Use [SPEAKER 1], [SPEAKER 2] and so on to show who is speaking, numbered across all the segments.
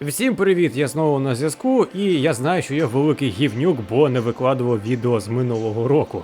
[SPEAKER 1] Всім привіт! Я знову на зв'язку, і я знаю, що я великий гівнюк, бо не викладував відео з минулого року.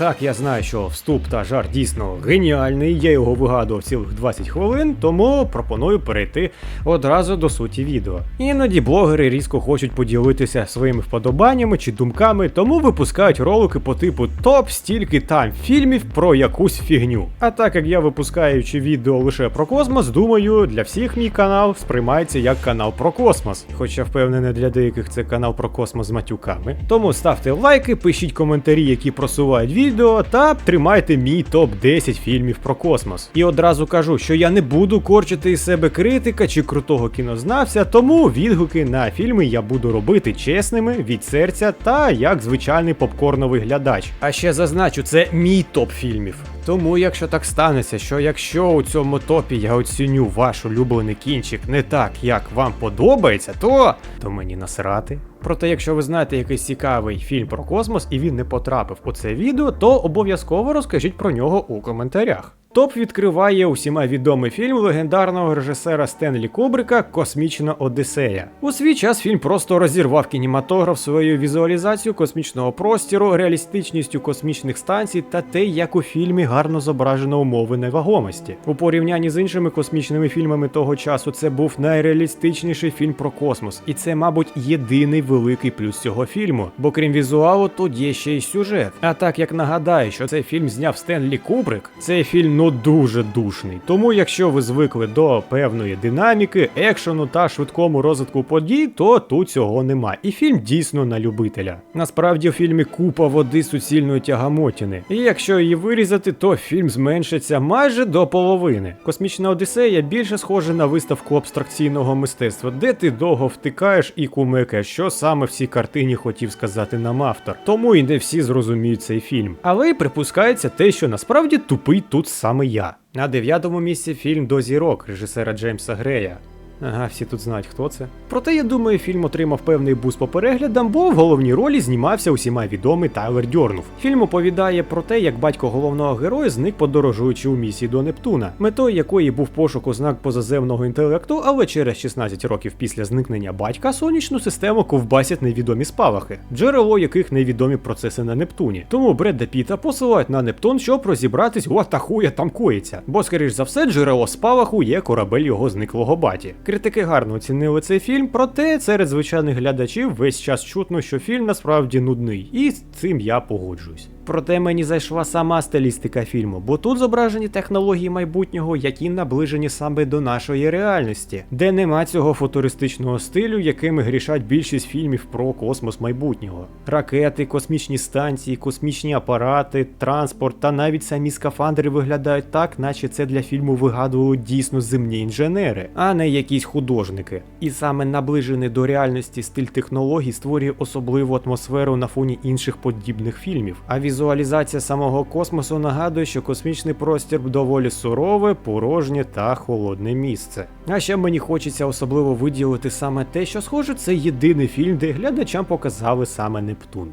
[SPEAKER 1] Так, я знаю, що вступ та жарт дійсно геніальний, я його вигадував цілих 20 хвилин, тому пропоную перейти одразу до суті відео. Іноді блогери різко хочуть поділитися своїми вподобаннями чи думками, тому випускають ролики по типу топ стільки там фільмів про якусь фігню. А так як я випускаючи відео лише про космос, думаю, для всіх мій канал сприймається як канал про космос. Хоча впевнений, для деяких це канал про космос з матюками. Тому ставте лайки, пишіть коментарі, які просувають відео, та тримайте мій топ 10 фільмів про космос. І одразу кажу, що я не буду корчити із себе критика чи крутого кінознавця, тому відгуки на фільми я буду робити чесними від серця та як звичайний попкорновий глядач. А ще зазначу, це мій топ фільмів. Тому, якщо так станеться, що якщо у цьому топі я оціню ваш улюблений кінчик не так, як вам подобається, то, то мені насрати. Проте, якщо ви знаєте якийсь цікавий фільм про космос і він не потрапив у це відео, то обов'язково розкажіть про нього у коментарях. Топ відкриває усіма відомий фільм легендарного режисера Стенлі Кубрика Космічна Одіссея. У свій час фільм просто розірвав кінематограф своєю візуалізацією космічного простіру, реалістичністю космічних станцій та те, як у фільмі гарно зображено умови невагомості. У порівнянні з іншими космічними фільмами того часу це був найреалістичніший фільм про космос, і це, мабуть, єдиний великий плюс цього фільму. Бо крім візуалу, тут є ще й сюжет. А так як нагадаю, що цей фільм зняв Стенлі Кубрик, цей фільм ну дуже душний. Тому, якщо ви звикли до певної динаміки, екшену та швидкому розвитку подій, то тут цього нема. І фільм дійсно на любителя. Насправді в фільмі купа води суцільної тягамотіни. І якщо її вирізати, то фільм зменшиться майже до половини. Космічна Одіссея більше схожа на виставку абстракційного мистецтва, де ти довго втикаєш і кумекаєш, що саме в цій картині хотів сказати нам автор. Тому і не всі зрозуміють цей фільм. Але й припускається те, що насправді тупий тут саме я. На дев'ятому місці фільм до зірок режисера Джеймса Грея. Ага, всі тут знають, хто це. Проте я думаю, фільм отримав певний буст по переглядам, бо в головній ролі знімався усіма відомий Тайлер Дьорнув. Фільм оповідає про те, як батько головного героя зник подорожуючи у місії до Нептуна, метою якої був пошук ознак позаземного інтелекту, але через 16 років після зникнення батька сонячну систему ковбасять невідомі спалахи, джерело яких невідомі процеси на Нептуні. Тому Бредда Піта посилають на Нептун, щоб розібратись, о та хуя там коїться. Бо, скоріш за все, джерело спалаху є корабель його зниклого баті. Критики гарно оцінили цей фільм, проте серед звичайних глядачів весь час чутно, що фільм насправді нудний, і з цим я погоджуюсь. Проте мені зайшла сама стилістика фільму, бо тут зображені технології майбутнього, які наближені саме до нашої реальності, де нема цього футуристичного стилю, якими грішать більшість фільмів про космос майбутнього. Ракети, космічні станції, космічні апарати, транспорт та навіть самі скафандри виглядають так, наче це для фільму вигадували дійсно земні інженери, а не якісь художники. І саме наближений до реальності стиль технологій створює особливу атмосферу на фоні інших подібних фільмів. А візуалізація самого космосу нагадує, що космічний простір доволі сурове, порожнє та холодне місце. А ще мені хочеться особливо виділити саме те, що схоже, це єдиний фільм, де глядачам показали саме Нептун.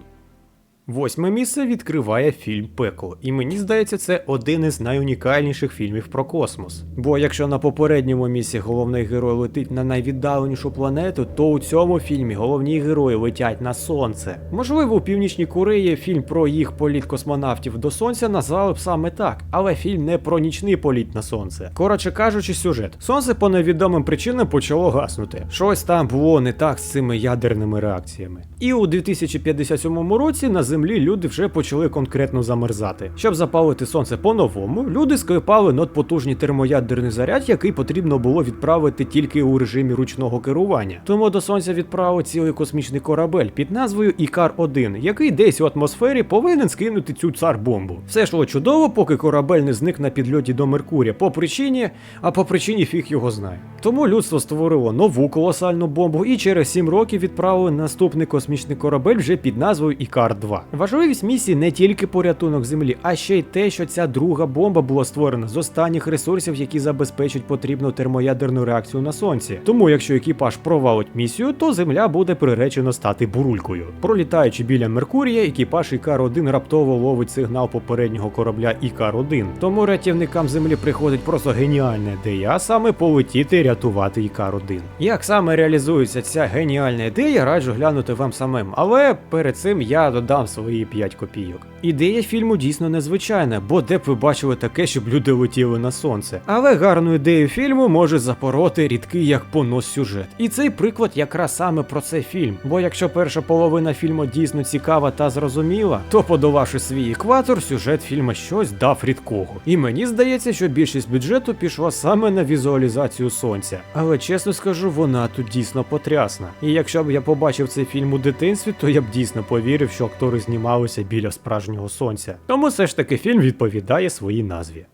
[SPEAKER 1] Восьме місце відкриває фільм Пекло, і мені здається, це один із найунікальніших фільмів про космос. Бо якщо на попередньому місці головний герой летить на найвіддаленішу планету, то у цьому фільмі головні герої летять на сонце. Можливо, у північній Кореї фільм про їх політ космонавтів до сонця назвали б саме так, але фільм не про нічний політ на сонце. Коротше кажучи, сюжет. Сонце по невідомим причинам почало гаснути. Щось там було не так з цими ядерними реакціями. І у 2057 році на землі люди вже почали конкретно замерзати. Щоб запалити сонце по-новому, люди склепали надпотужний термоядерний заряд, який потрібно було відправити тільки у режимі ручного керування. Тому до сонця відправили цілий космічний корабель під назвою Ікар 1 який десь у атмосфері повинен скинути цю цар бомбу. Все йшло чудово, поки корабель не зник на підльоті до Меркурія по причині, а по причині фіг його знає. Тому людство створило нову колосальну бомбу і через 7 років відправили наступний космічний корабель вже під назвою Ікар 2 Важливість місії не тільки порятунок землі, а ще й те, що ця друга бомба була створена з останніх ресурсів, які забезпечать потрібну термоядерну реакцію на сонці. Тому, якщо екіпаж провалить місію, то земля буде приречена стати бурулькою. Пролітаючи біля Меркурія, екіпаж Ікар-1 раптово ловить сигнал попереднього корабля Ікар-1. Тому рятівникам землі приходить просто геніальна ідея, саме полетіти рятувати Ікар-1. Як саме реалізується ця геніальна ідея, раджу глянути вам самим. Але перед цим я додам свої 5 копійок. Ідея фільму дійсно незвичайна, бо де б ви бачили таке, щоб люди летіли на сонце. Але гарну ідею фільму може запороти рідкий як понос сюжет. І цей приклад якраз саме про цей фільм. Бо якщо перша половина фільму дійсно цікава та зрозуміла, то подолавши свій екватор, сюжет фільму щось дав рідкого. І мені здається, що більшість бюджету пішла саме на візуалізацію сонця. Але чесно скажу, вона тут дійсно потрясна. І якщо б я побачив цей фільм у дитинстві, то я б дійсно повірив, що актори знімалися біля справжнього сонця. Тому все ж таки фільм відповідає своїй назві.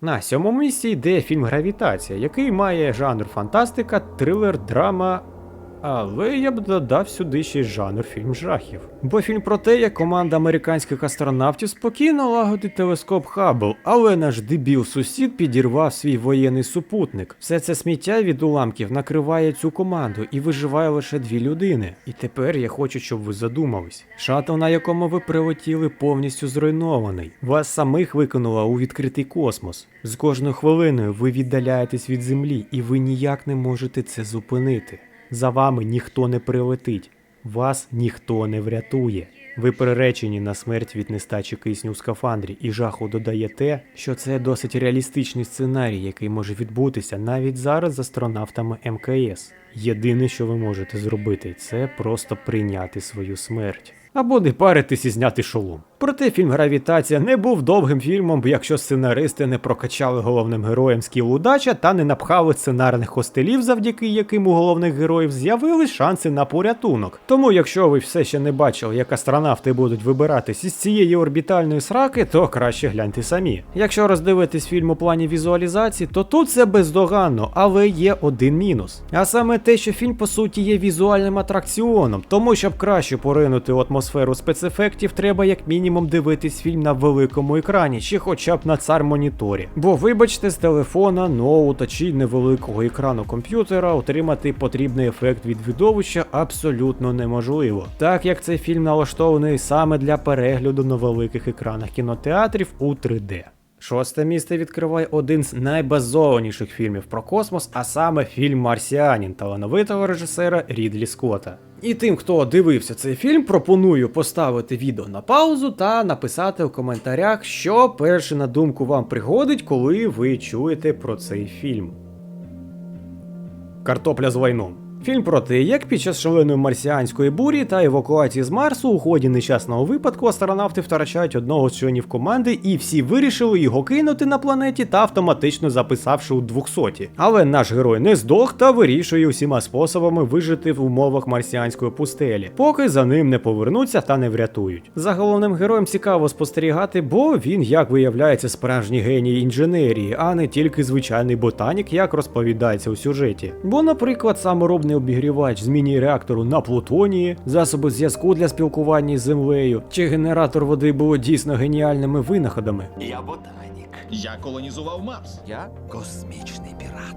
[SPEAKER 1] На сьомому місці йде фільм Гравітація, який має жанр фантастика, трилер, драма. Але я б додав сюди ще й жанр фільм жахів. Бо фільм про те, як команда американських астронавтів спокійно лагодить телескоп Хаббл, але наш дебіл сусід підірвав свій воєнний супутник. Все це сміття від уламків накриває цю команду і виживає лише дві людини. І тепер я хочу, щоб ви задумались. Шаттл, на якому ви прилетіли, повністю зруйнований. Вас самих викинуло у відкритий космос. З кожною хвилиною ви віддаляєтесь від землі, і ви ніяк не можете це зупинити. За вами ніхто не прилетить, вас ніхто не врятує. Ви приречені на смерть від нестачі кисню у скафандрі, і жаху додає те, що це досить реалістичний сценарій, який може відбутися навіть зараз з астронавтами МКС. Єдине, що ви можете зробити, це просто прийняти свою смерть. Або не паритись і зняти шолом. Проте фільм Гравітація не був довгим фільмом, якщо сценаристи не прокачали головним героям скіл удача та не напхали сценарних хостелів, завдяки яким у головних героїв з'явились шанси на порятунок. Тому, якщо ви все ще не бачили, як астронавти будуть вибиратись із цієї орбітальної сраки, то краще гляньте самі. Якщо роздивитись фільм у плані візуалізації, то тут це бездоганно, але є один мінус. А саме те, що фільм по суті є візуальним атракціоном, тому щоб краще поринути в атмосферу спецефектів, треба як мінімум дивитись фільм на великому екрані, чи хоча б на цар моніторі. Бо, вибачте, з телефона, ноута чи невеликого екрану комп'ютера отримати потрібний ефект від видовища абсолютно неможливо, так як цей фільм налаштований саме для перегляду на великих екранах кінотеатрів у 3D. Шосте місце відкриває один з найбазованіших фільмів про космос, а саме фільм Марсіанін талановитого режисера Рідлі Скотта. І тим, хто дивився цей фільм, пропоную поставити відео на паузу та написати в коментарях, що перше на думку вам приходить, коли ви чуєте про цей фільм. Картопля з лайном. Фільм про те, як під час шаленої марсіанської бурі та евакуації з Марсу у ході нещасного випадку астронавти втрачають одного з членів команди, і всі вирішили його кинути на планеті та автоматично записавши у 200. Але наш герой не здох та вирішує усіма способами вижити в умовах марсіанської пустелі, поки за ним не повернуться та не врятують. За головним героєм цікаво спостерігати, бо він, як виявляється, справжній геній інженерії, а не тільки звичайний ботанік, як розповідається у сюжеті. Бо, наприклад, саморобний обігрівач з міні-реактору на плутонії, засоби зв'язку для спілкування з землею, чи генератор води було дійсно геніальними винаходами.
[SPEAKER 2] Я ботанік.
[SPEAKER 3] Я колонізував Марс.
[SPEAKER 2] Я космічний пірат.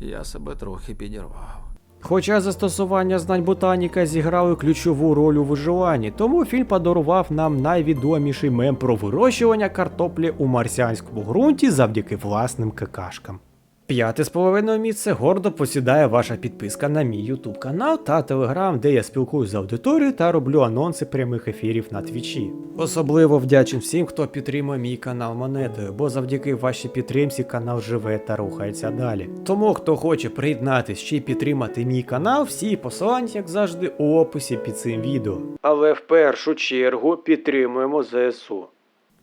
[SPEAKER 2] Я себе трохи підірвав.
[SPEAKER 1] Хоча застосування знань ботаніка зіграли ключову роль у виживанні, тому фільм подарував нам найвідоміший мем про вирощування картоплі у марсіанському ґрунті завдяки власним какашкам. П'яте з половиною місце гордо посідає ваша підписка на мій YouTube канал та телеграм, де я спілкуюсь з аудиторією та роблю анонси прямих ефірів на твічі. Особливо вдячен всім, хто підтримує мій канал монетою, бо завдяки вашій підтримці канал живе та рухається далі. Тому, хто хоче приєднатись чи підтримати мій канал, всі посилання, як завжди, у описі під цим відео. Але в першу чергу підтримуємо ЗСУ.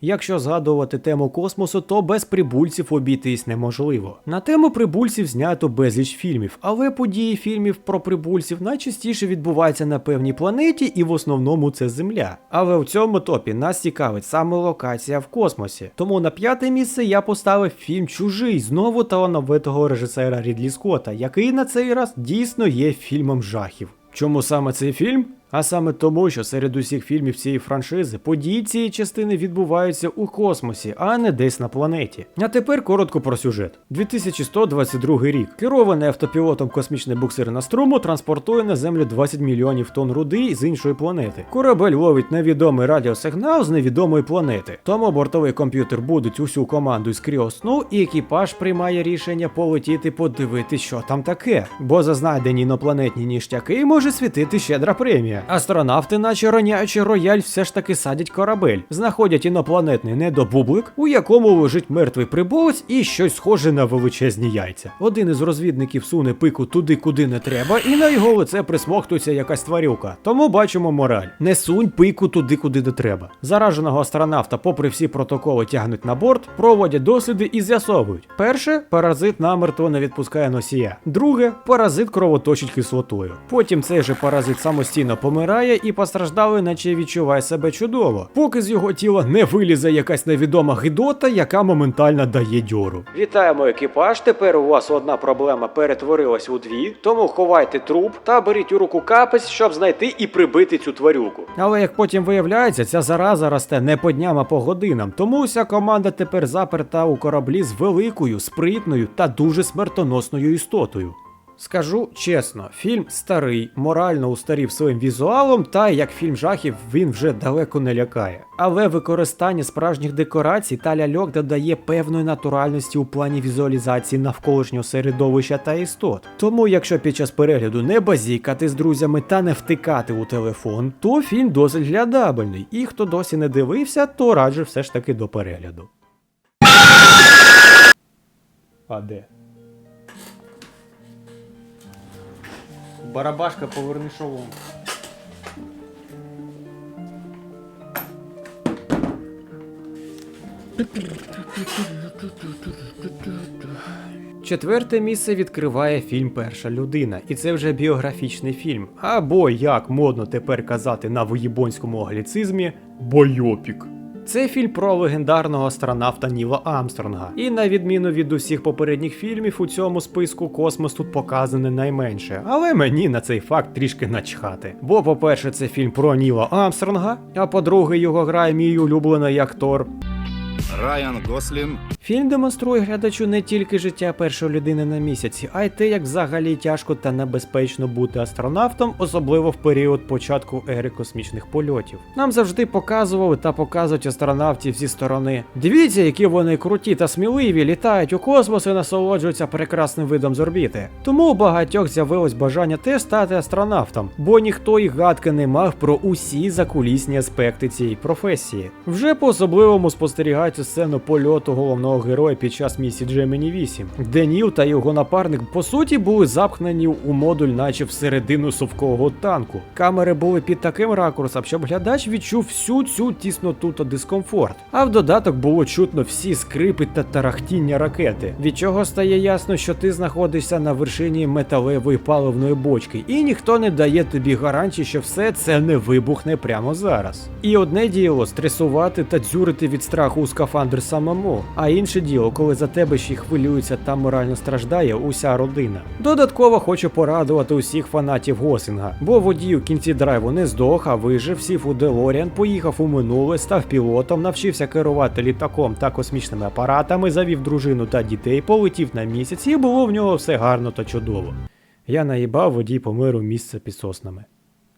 [SPEAKER 1] Якщо згадувати тему космосу, то без прибульців обійтись неможливо. На тему прибульців знято безліч фільмів, але події фільмів про прибульців найчастіше відбуваються на певній планеті, і в основному це Земля. Але в цьому топі нас цікавить саме локація в космосі. Тому на п'яте місце я поставив фільм Чужий знову талановитого режисера Рідлі Скотта, який на цей раз дійсно є фільмом жахів. Чому саме цей фільм? А саме тому, що серед усіх фільмів цієї франшизи події цієї частини відбуваються у космосі, а не десь на планеті. А тепер коротко про сюжет. 2122 рік. Керований автопілотом космічний буксир на струму транспортує на землю 20 мільйонів тонн руди з іншої планети. Корабель ловить невідомий радіосигнал з невідомої планети. Тому бортовий комп'ютер будуть усю команду з кріосну, і екіпаж приймає рішення полетіти подивитись, що там таке. Бо за знайдені інопланетні ніштяки може світити щедра премія. Астронавти, наче роняючи рояль, все ж таки садять корабель, знаходять інопланетний недобублик, у якому лежить мертвий прибулець і щось схоже на величезні яйця. Один із розвідників суне пику туди, куди не треба, і на його лице присмоктується якась тварюка. Тому бачимо мораль: не сунь пику туди, куди не треба. Зараженого астронавта, попри всі протоколи, тягнуть на борт, проводять досліди і з'ясовують: перше, паразит намертво не відпускає носія. Друге, паразит кровоточить кислотою. Потім цей же паразит самостійно помирає і постраждалий, наче відчуває себе чудово, поки з його тіла не вилізе якась невідома гидота, яка моментально дає дьору. Вітаємо екіпаж. Тепер у вас одна проблема перетворилась у дві, тому ховайте труп та беріть у руку капець, щоб знайти і прибити цю тварюку. Але як потім виявляється, ця зараза росте не по дням, а по годинам. Тому вся команда тепер заперта у кораблі з великою, спритною та дуже смертоносною істотою. Скажу чесно, фільм старий, морально устарів своїм візуалом, та як фільм жахів він вже далеко не лякає. Але використання справжніх декорацій та ляльок додає певної натуральності у плані візуалізації навколишнього середовища та істот. Тому, якщо під час перегляду не базікати з друзями та не втикати у телефон, то фільм досить глядабельний. І хто досі не дивився, то раджу все ж таки до перегляду. А де? Барабашка, поверни шолом. Четверте місце відкриває фільм Перша людина, і це вже біографічний фільм. Або як модно тепер казати на воєбонському англіцизмі бойопік. Це фільм про легендарного астронавта Ніла Амстронга. І на відміну від усіх попередніх фільмів, у цьому списку космос тут показаний найменше. Але мені на цей факт трішки начхати. Бо, по-перше, це фільм про Ніла Амстронга, а по-друге, його грає мій улюблений актор.
[SPEAKER 3] Райан Гослін,
[SPEAKER 1] Фільм демонструє глядачу не тільки життя першої людини на місяці, а й те, як взагалі тяжко та небезпечно бути астронавтом, особливо в період початку ери космічних польотів. Нам завжди показували та показують астронавтів зі сторони. Дивіться, які вони круті та сміливі, літають у космос і насолоджуються прекрасним видом з орбіти. Тому у багатьох з'явилось бажання теж стати астронавтом, бо ніхто і гадки не мав про усі закулісні аспекти цієї професії. Вже по особливому спостерігають сцену польоту головного героя під час місії Gemini 8, де Ніл та його напарник по суті були запхнені у модуль, наче всередину совкового танку. Камери були під таким ракурсом, щоб глядач відчув всю цю тісноту та дискомфорт. А в додаток було чутно всі скрипи та тарахтіння ракети, від чого стає ясно, що ти знаходишся на вершині металевої паливної бочки, і ніхто не дає тобі гарантії, що все це не вибухне прямо зараз. І одне діло стресувати та дзюрити від страху у скафандр самому, а інше діло, коли за тебе ще й хвилюється та морально страждає уся родина. Додатково хочу порадувати усіх фанатів Госінга, бо водій у кінці драйву не здох, а вижив, сів у Делоріан, поїхав у минуле, став пілотом, навчився керувати літаком та космічними апаратами, завів дружину та дітей, полетів на місяць, і було в нього все гарно та чудово. Я наїбав водій помер у місце під соснами.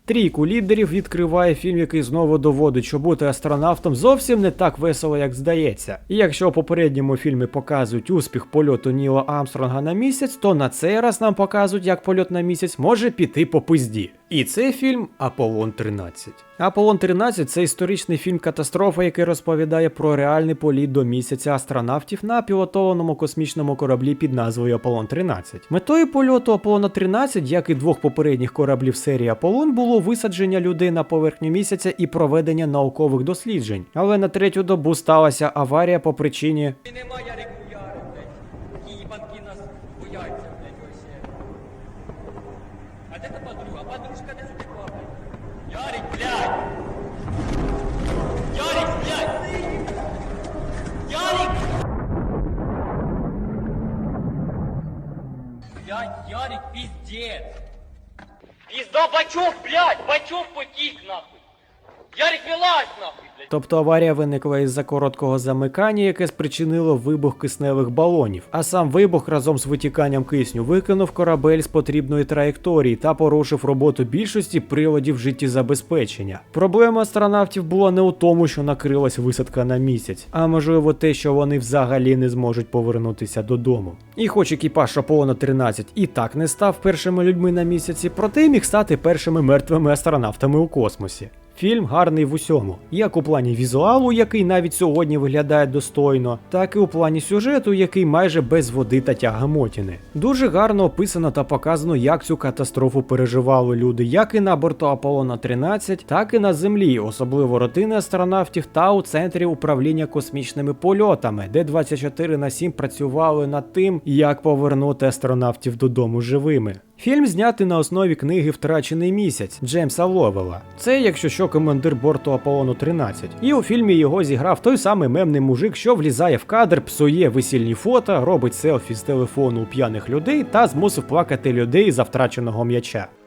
[SPEAKER 1] Трійку лідерів відкриває фільм, який знову доводить, що бути астронавтом зовсім не так весело, як здається. І якщо у попередньому фільмі показують успіх польоту Ніла Амстронга на місяць, то на цей раз нам показують, як польот на місяць може піти по пизді. І це фільм Аполлон 13. Аполлон 13 це історичний фільм катастрофа, який розповідає про реальний політ до місяця астронавтів на пілотованому космічному кораблі під назвою Аполлон 13. Метою польоту Аполлона 13, як і двох попередніх кораблів серії Аполлон, було висадження людей на поверхню місяця і проведення наукових досліджень. Але на третю добу сталася аварія по причині
[SPEAKER 4] І Блядь, Ярик, пиздец! Пизда, бачок, блядь! Бачок потік, нахуй! Ярик, вилазь, нахуй!
[SPEAKER 1] Тобто аварія виникла із-за короткого замикання, яке спричинило вибух кисневих балонів. А сам вибух разом з витіканням кисню викинув корабель з потрібної траєкторії та порушив роботу більшості приладів життєзабезпечення. Проблема астронавтів була не у тому, що накрилась висадка на місяць, а можливо те, що вони взагалі не зможуть повернутися додому. І хоч екіпаж Аполлона 13 і так не став першими людьми на місяці, проте міг стати першими мертвими астронавтами у космосі. Фільм гарний в усьому, як у плані візуалу, який навіть сьогодні виглядає достойно, так і у плані сюжету, який майже без води та тягамотіни. Дуже гарно описано та показано, як цю катастрофу переживали люди, як і на борту Аполлона 13, так і на землі, особливо родини астронавтів та у центрі управління космічними польотами, де 24 на 7 працювали над тим, як повернути астронавтів додому живими. Фільм знятий на основі книги Втрачений місяць Джеймса Ловела. Це, якщо що, командир борту Аполлону 13. І у фільмі його зіграв той самий мемний мужик, що влізає в кадр, псує весільні фото, робить селфі з телефону у п'яних людей та змусив плакати людей за втраченого м'яча.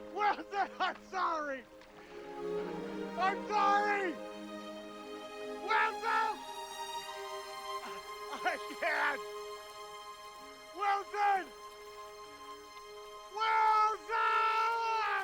[SPEAKER 5] Well.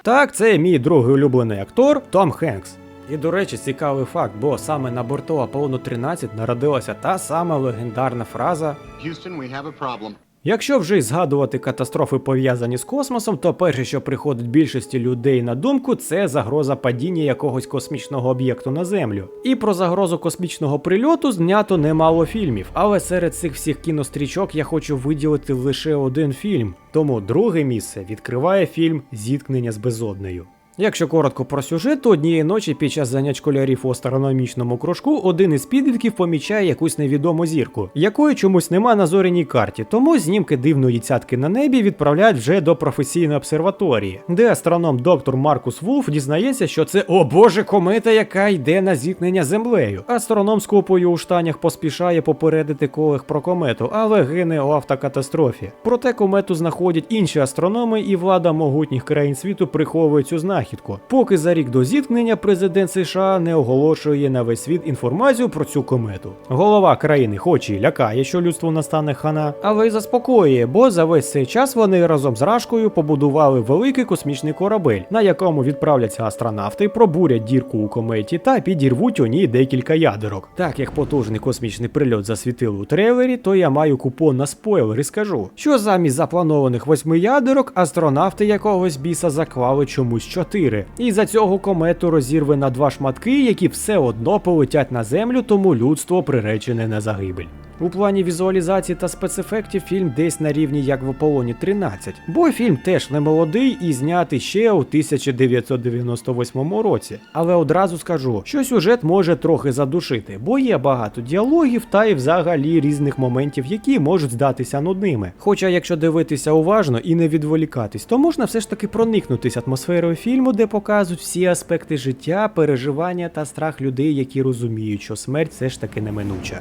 [SPEAKER 1] Так, це мій другий улюблений актор Том Хенкс. І до речі, цікавий факт, бо саме на борту Аполлону 13 народилася та сама легендарна фраза
[SPEAKER 6] Houston, we have a problem.
[SPEAKER 1] Якщо вже й згадувати катастрофи пов'язані з космосом, то перше, що приходить більшості людей на думку, це загроза падіння якогось космічного об'єкту на землю. І про загрозу космічного прильоту знято немало фільмів, але серед цих всіх кінострічок я хочу виділити лише один фільм. Тому друге місце відкриває фільм Зіткнення з безоднею. Якщо коротко про сюжет, то однієї ночі під час занять школярів у астрономічному кружку один із підлітків помічає якусь невідому зірку, якої чомусь нема на зоряній карті, тому знімки дивної цятки на небі відправляють вже до професійної обсерваторії, де астроном доктор Маркус Вулф дізнається, що це о боже комета, яка йде на зіткнення землею. Астроном з купою у штанях поспішає попередити колег про комету, але гине у автокатастрофі. Проте комету знаходять інші астрономи, і влада могутніх країн світу приховує цю знахідку. Поки за рік до зіткнення президент США не оголошує на весь світ інформацію про цю комету. Голова країни хоч і лякає, що людство настане хана, але й заспокоює, бо за весь цей час вони разом з Рашкою побудували великий космічний корабель, на якому відправляться астронавти, пробурять дірку у кометі та підірвуть у ній декілька ядерок. Так як потужний космічний прильот засвітили у трейлері, то я маю купон на спойлер скажу, що замість запланованих восьми ядерок астронавти якогось біса заклали чомусь чотири. І за цього комету розірве на два шматки, які все одно полетять на землю, тому людство приречене на загибель. У плані візуалізації та спецефектів фільм десь на рівні як в Аполлоні 13, бо фільм теж не молодий і знятий ще у 1998 році. Але одразу скажу, що сюжет може трохи задушити, бо є багато діалогів та і взагалі різних моментів, які можуть здатися нудними. Хоча, якщо дивитися уважно і не відволікатись, то можна все ж таки проникнутись атмосферою фільму, де показують всі аспекти життя, переживання та страх людей, які розуміють, що смерть все ж таки неминуча.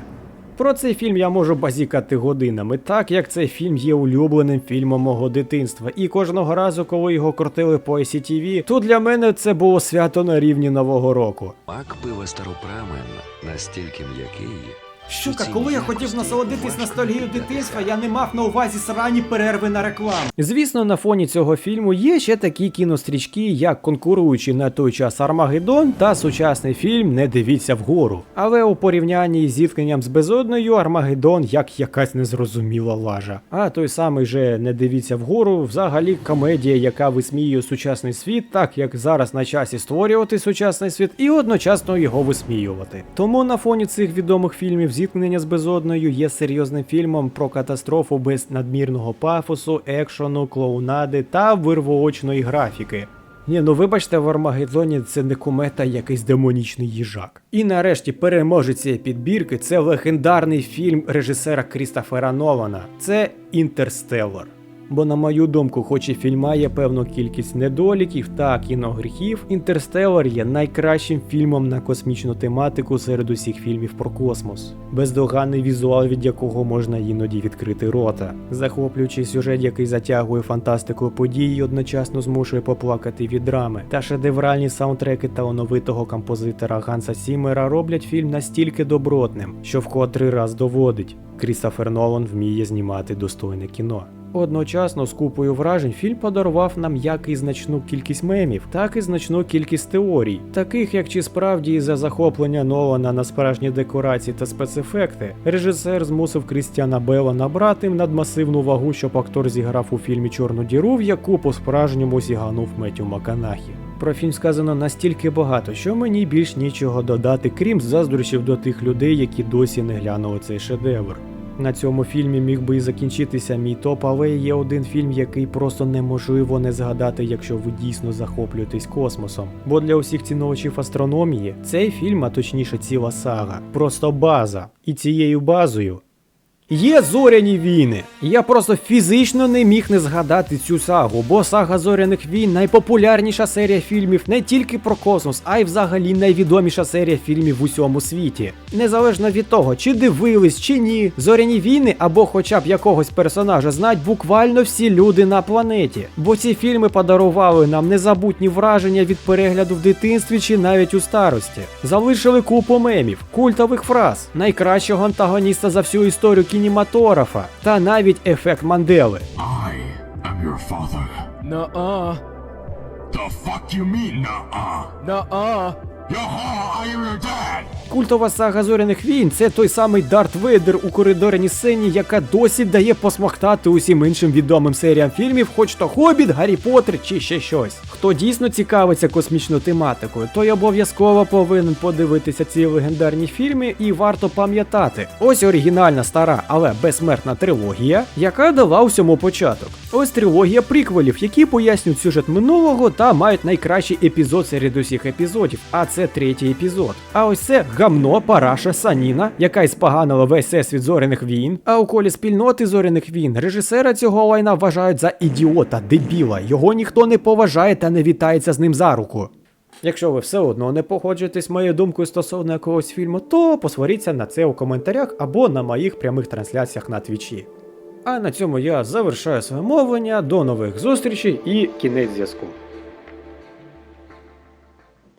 [SPEAKER 1] Про цей фільм я можу базікати годинами, так як цей фільм є улюбленим фільмом мого дитинства. І кожного разу, коли його крутили по ICTV, то для мене це було свято на рівні Нового року.
[SPEAKER 7] Мак пива старопрамен настільки м'який,
[SPEAKER 1] Щука, коли я хотів насолодитись ностальгією дитинства, я не мав на увазі срані перерви на рекламу. Звісно, на фоні цього фільму є ще такі кінострічки, як конкуруючі на той час Армагеддон та сучасний фільм Не дивіться вгору. Але у порівнянні із зіткненням з безодною Армагеддон як якась незрозуміла лажа. А той самий же Не дивіться вгору взагалі комедія, яка висміює сучасний світ, так як зараз на часі створювати сучасний світ і одночасно його висміювати. Тому на фоні цих відомих фільмів зіткнення з безодною є серйозним фільмом про катастрофу без надмірного пафосу, екшону, клоунади та вирвоочної графіки. Ні, ну вибачте, в Армагеддоні це не комета, а якийсь демонічний їжак. І нарешті переможець цієї підбірки це легендарний фільм режисера Крістофера Нолана. Це Інтерстеллар. Бо, на мою думку, хоч і фільм має певну кількість недоліків та кіногріхів, Інтерстеллар є найкращим фільмом на космічну тематику серед усіх фільмів про космос. Бездоганний візуал, від якого можна іноді відкрити рота, захоплюючий сюжет, який затягує фантастику подій і одночасно змушує поплакати від драми, та шедевральні саундтреки талановитого композитора Ганса Сімера роблять фільм настільки добротним, що в котрий раз доводить. Крістофер Нолан вміє знімати достойне кіно. Одночасно з купою вражень фільм подарував нам як і значну кількість мемів, так і значну кількість теорій, таких як чи справді із-за захоплення Нолана на справжні декорації та спецефекти, режисер змусив Крістіана Бела набрати надмасивну вагу, щоб актор зіграв у фільмі Чорну діру, в яку по-справжньому сіганув Меттю Маканахі. Про фільм сказано настільки багато, що мені більш нічого додати, крім заздрощів до тих людей, які досі не глянули цей шедевр. На цьому фільмі міг би і закінчитися мій топ, але є один фільм, який просто неможливо не згадати, якщо ви дійсно захоплюєтесь космосом. Бо для усіх ціновачів астрономії цей фільм, а точніше ціла сага, просто база. І цією базою Є зоряні війни. Я просто фізично не міг не згадати цю сагу, бо сага зоряних війн найпопулярніша серія фільмів не тільки про космос, а й взагалі найвідоміша серія фільмів в усьому світі. Незалежно від того, чи дивились, чи ні, зоряні війни або хоча б якогось персонажа знають буквально всі люди на планеті. Бо ці фільми подарували нам незабутні враження від перегляду в дитинстві чи навіть у старості. Залишили купу мемів, культових фраз, найкращого антагоніста за всю історію кінематографа та навіть ефект Мандели.
[SPEAKER 6] I am your father.
[SPEAKER 7] Nuh-uh.
[SPEAKER 6] The fuck you mean, nuh-uh?
[SPEAKER 7] Nuh-uh.
[SPEAKER 6] I am!
[SPEAKER 1] Культова сага зоряних війн це той самий Дарт Вейдер у коридорній сцені, яка досі дає посмоктати усім іншим відомим серіям фільмів, хоч то Хобіт, Гаррі Поттер чи ще щось. Хто дійсно цікавиться космічною тематикою, той обов'язково повинен подивитися ці легендарні фільми, і варто пам'ятати. Ось оригінальна стара, але безсмертна трилогія, яка дала усьому початок. Ось трилогія приквелів, які пояснюють сюжет минулого та мають найкращий епізод серед усіх епізодів. А це третій епізод. А ось це гамно, параша, саніна, яка й споганила весь всесвіт зоряних війн. А у колі спільноти зоряних війн режисера цього лайна вважають за ідіота, дебіла. Його ніхто не поважає та не вітається з ним за руку. Якщо ви все одно не погоджуєтесь моєю думкою стосовно якогось фільму, то посваріться на це у коментарях або на моїх прямих трансляціях на твічі. А на цьому я завершаю своє мовлення. До нових зустрічей і кінець зв'язку.